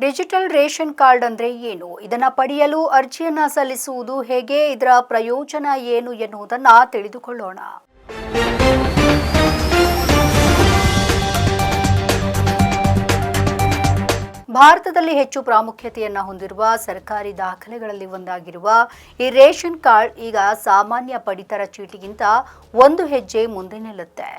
Digital ration card ಅಂದ್ರೆ ಏನು? ಇದನ್ನ ಪಡೆಯಲು ಅರ್ಜಿಯನ್ನ ಸಲ್ಲಿಸುವುದು ಹೇಗೆ? ಇದರ ಪ್ರಯೋಜನ ಏನು ಎನ್ನುವುದನ್ನ ತಿಳಿದುಕೊಳ್ಳೋಣ. ಭಾರತದಲ್ಲಿ ಹೆಚ್ಚು ಪ್ರಾಮುಖ್ಯತೆಯನ್ನು ಹೊಂದಿರುವ ಸರ್ಕಾರಿ ದಾಖಲೆಗಳಲ್ಲಿ ಒಂದಾಗಿರುವ ಈ ರೇಷನ್ ಕಾರ್ಡ್ ಈಗ ಸಾಮಾನ್ಯ ಪಡಿತರ ಚೀಟಿಗಿಂತ ಒಂದು ಹೆಜ್ಜೆ ಮುಂದೆ ನಿಲ್ಲುತ್ತೆ.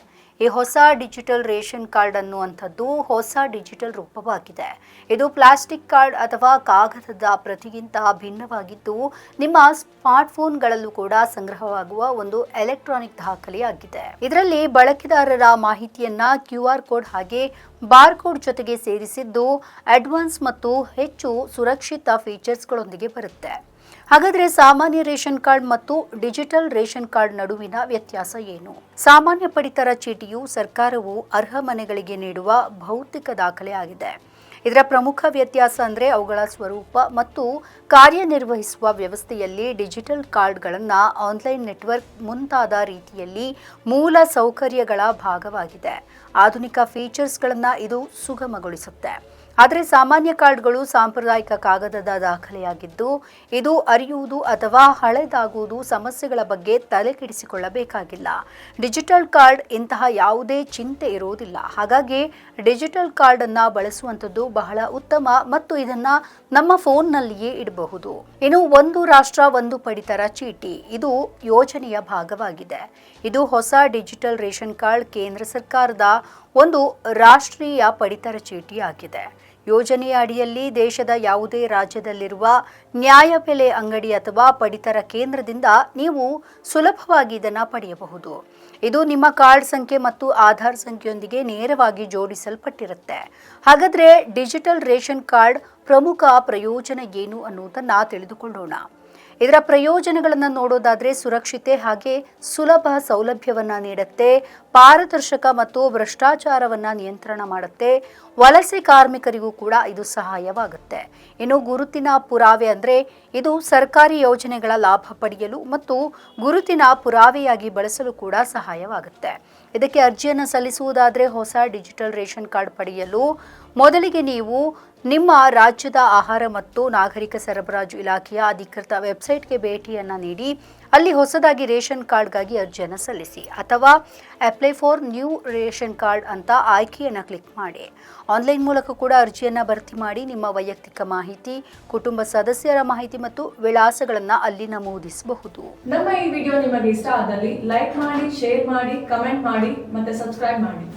ಈ ಹೊಸ ಡಿಜಿಟಲ್ ರೇಷನ್ ಕಾರ್ಡ್ ಅನ್ನುವಂಥದ್ದು ಹೊಸ ಡಿಜಿಟಲ್ ರೂಪವಾಗಿದೆ. ಇದು ಪ್ಲಾಸ್ಟಿಕ್ ಕಾರ್ಡ್ ಅಥವಾ ಕಾಗದದ ಪ್ರತಿಗಿಂತ ಭಿನ್ನವಾಗಿದ್ದು, ನಿಮ್ಮ ಸ್ಮಾರ್ಟ್ಫೋನ್ಗಳಲ್ಲೂ ಕೂಡ ಸಂಗ್ರಹವಾಗುವ ಒಂದು ಎಲೆಕ್ಟ್ರಾನಿಕ್ ದಾಖಲೆಯಾಗಿದೆ. ಇದರಲ್ಲಿ ಬಳಕೆದಾರರ ಮಾಹಿತಿಯನ್ನ ಕ್ಯೂ ಆರ್ ಕೋಡ್ ಹಾಗೆ ಬಾರ್ಕೋಡ್ ಜೊತೆಗೆ ಸೇರಿಸಿದ್ದು, ಅಡ್ವಾನ್ಸ್ ಮತ್ತು ಹೆಚ್ಚು ಸುರಕ್ಷಿತ ಫೀಚರ್ಸ್ಗಳೊಂದಿಗೆ ಬರುತ್ತೆ. ಹಾಗಾದ್ರೆ ಸಾಮಾನ್ಯ ರೇಷನ್ ಕಾರ್ಡ್ ಮತ್ತು ಡಿಜಿಟಲ್ ರೇಷನ್ ಕಾರ್ಡ್ ನಡುವಿನ ವ್ಯತ್ಯಾಸ ಏನು? ಸಾಮಾನ್ಯ ಪಡಿತರ ಚೀಟಿಯು ಸರ್ಕಾರವು ಅರ್ಹ ಮನೆಗಳಿಗೆ ನೀಡುವ ಭೌತಿಕ ದಾಖಲೆ ಆಗಿದೆ. ಇದರ ಪ್ರಮುಖ ವ್ಯತ್ಯಾಸ ಅಂದರೆ ಅವುಗಳ ಸ್ವರೂಪ ಮತ್ತು ಕಾರ್ಯನಿರ್ವಹಿಸುವ ವ್ಯವಸ್ಥೆಯಲ್ಲಿ ಡಿಜಿಟಲ್ ಕಾರ್ಡ್ಗಳನ್ನು ಆನ್ಲೈನ್ ನೆಟ್ವರ್ಕ್ ಮುಂತಾದ ರೀತಿಯಲ್ಲಿ ಮೂಲ ಸೌಕರ್ಯಗಳ ಭಾಗವಾಗಿದೆ. ಆಧುನಿಕ ಫೀಚರ್ಸ್ಗಳನ್ನು ಇದು ಸುಗಮಗೊಳಿಸುತ್ತೆ. ಆದರೆ ಸಾಮಾನ್ಯ ಕಾರ್ಡ್ಗಳು ಸಾಂಪ್ರದಾಯಿಕ ಕಾಗದದ ದಾಖಲೆಯಾಗಿದ್ದು, ಇದು ಅರಿಯುವುದು ಅಥವಾ ಹಳೆದಾಗುವುದು ಸಮಸ್ಯೆಗಳ ಬಗ್ಗೆ ತಲೆ ಕೆಡಿಸಿಕೊಳ್ಳಬೇಕಾಗಿಲ್ಲ ಡಿಜಿಟಲ್ ಕಾರ್ಡ್ ಇಂತಹ ಯಾವುದೇ ಚಿಂತೆ ಇರುವುದಿಲ್ಲ. ಹಾಗಾಗಿ ಡಿಜಿಟಲ್ ಕಾರ್ಡ್ ಅನ್ನ ಬಳಸುವಂಥದ್ದು ಬಹಳ ಉತ್ತಮ ಮತ್ತು ಇದನ್ನ ನಮ್ಮ ಫೋನ್ನಲ್ಲಿಯೇ ಇಡಬಹುದು. ಇನ್ನು ಒಂದು ರಾಷ್ಟ್ರ, ಒಂದು ಪಡಿತರ ಚೀಟಿ, ಇದು ಯೋಜನೆಯ ಭಾಗವಾಗಿದೆ. ಇದು ಹೊಸ ಡಿಜಿಟಲ್ ರೇಷನ್ ಕಾರ್ಡ್ ಕೇಂದ್ರ ಸರ್ಕಾರದ ಒಂದು ರಾಷ್ಟ್ರೀಯ ಪಡಿತರ ಚೀಟಿಯಾಗಿದೆ. ಯೋಜನೆಯ ಅಡಿಯಲ್ಲಿ ದೇಶದ ಯಾವುದೇ ರಾಜ್ಯದಲ್ಲಿರುವ ನ್ಯಾಯಬೆಲೆ ಅಂಗಡಿ ಅಥವಾ ಪಡಿತರ ಕೇಂದ್ರದಿಂದ ನೀವು ಸುಲಭವಾಗಿ ಇದನ್ನು ಪಡೆಯಬಹುದು. ಇದು ನಿಮ್ಮ ಕಾರ್ಡ್ ಸಂಖ್ಯೆ ಮತ್ತು ಆಧಾರ್ ಸಂಖ್ಯೆಯೊಂದಿಗೆ ನೇರವಾಗಿ ಜೋಡಿಸಲ್ಪಟ್ಟಿರುತ್ತೆ. ಹಾಗಾದರೆ ಡಿಜಿಟಲ್ ರೇಷನ್ ಕಾರ್ಡ್ ಪ್ರಮುಖ ಪ್ರಯೋಜನ ಏನು ಅನ್ನುವುದನ್ನು ತಿಳಿದುಕೊಳ್ಳೋಣ. ಇದರ ಪ್ರಯೋಜನಗಳನ್ನು ನೋಡೋದಾದರೆ ಸುರಕ್ಷತೆ ಹಾಗೆ ಸುಲಭ ಸೌಲಭ್ಯವನ್ನು ನೀಡುತ್ತೆ, ಪಾರದರ್ಶಕ ಮತ್ತು ಭ್ರಷ್ಟಾಚಾರವನ್ನು ನಿಯಂತ್ರಣ ಮಾಡುತ್ತೆ, ವಲಸೆ ಕಾರ್ಮಿಕರಿಗೂ ಕೂಡ ಇದು ಸಹಾಯವಾಗುತ್ತೆ. ಇನ್ನು ಗುರುತಿನ ಪುರಾವೆ ಅಂದರೆ ಇದು ಸರ್ಕಾರಿ ಯೋಜನೆಗಳ ಲಾಭ ಪಡೆಯಲು ಮತ್ತು ಗುರುತಿನ ಪುರಾವೆಯಾಗಿ ಬಳಸಲು ಕೂಡ ಸಹಾಯವಾಗುತ್ತೆ. ಇದಕ್ಕೆ ಅರ್ಜಿಯನ್ನು ಸಲ್ಲಿಸುವುದಾದರೆ ಹೊಸ ಡಿಜಿಟಲ್ ರೇಷನ್ ಕಾರ್ಡ್ ಪಡೆಯಲು ಮೊದಲಿಗೆ ನೀವು ನಿಮ್ಮ ರಾಜ್ಯದ ಆಹಾರ ಮತ್ತು ನಾಗರಿಕ ಸರಬರಾಜು ಇಲಾಖೆಯ ಅಧಿಕೃತ ವೆಬ್ಸೈಟ್ಗೆ ಭೇಟಿಯನ್ನು ನೀಡಿ, ಅಲ್ಲಿ ಹೊಸದಾಗಿ ರೇಷನ್ ಕಾರ್ಡ್ಗಾಗಿ ಅರ್ಜಿಯನ್ನು ಸಲ್ಲಿಸಿ ಅಥವಾ apply for new ration card ಅಂತ ಆಯ್ಕೆಯನ್ನು ಕ್ಲಿಕ್ ಮಾಡಿ. ಆನ್ಲೈನ್ ಮೂಲಕ ಕೂಡ ಅರ್ಜಿಯನ್ನು ಭರ್ತಿ ಮಾಡಿ ನಿಮ್ಮ ವೈಯಕ್ತಿಕ ಮಾಹಿತಿ, ಕುಟುಂಬ ಸದಸ್ಯರ ಮಾಹಿತಿ ಮತ್ತು ವಿಳಾಸಗಳನ್ನು ಅಲ್ಲಿ ನಮೂದಿಸಬಹುದು ನಮ್ಮ ಈ ವಿಡಿಯೋ ನಿಮಗೆ ಇಷ್ಟ ಆದಲ್ಲಿ ಲೈಕ್ ಮಾಡಿ, ಶೇರ್ ಮಾಡಿ, ಕಮೆಂಟ್ ಮಾಡಿ ಮತ್ತೆ ಸಬ್ಸ್ಕ್ರೈಬ್ ಮಾಡಿ.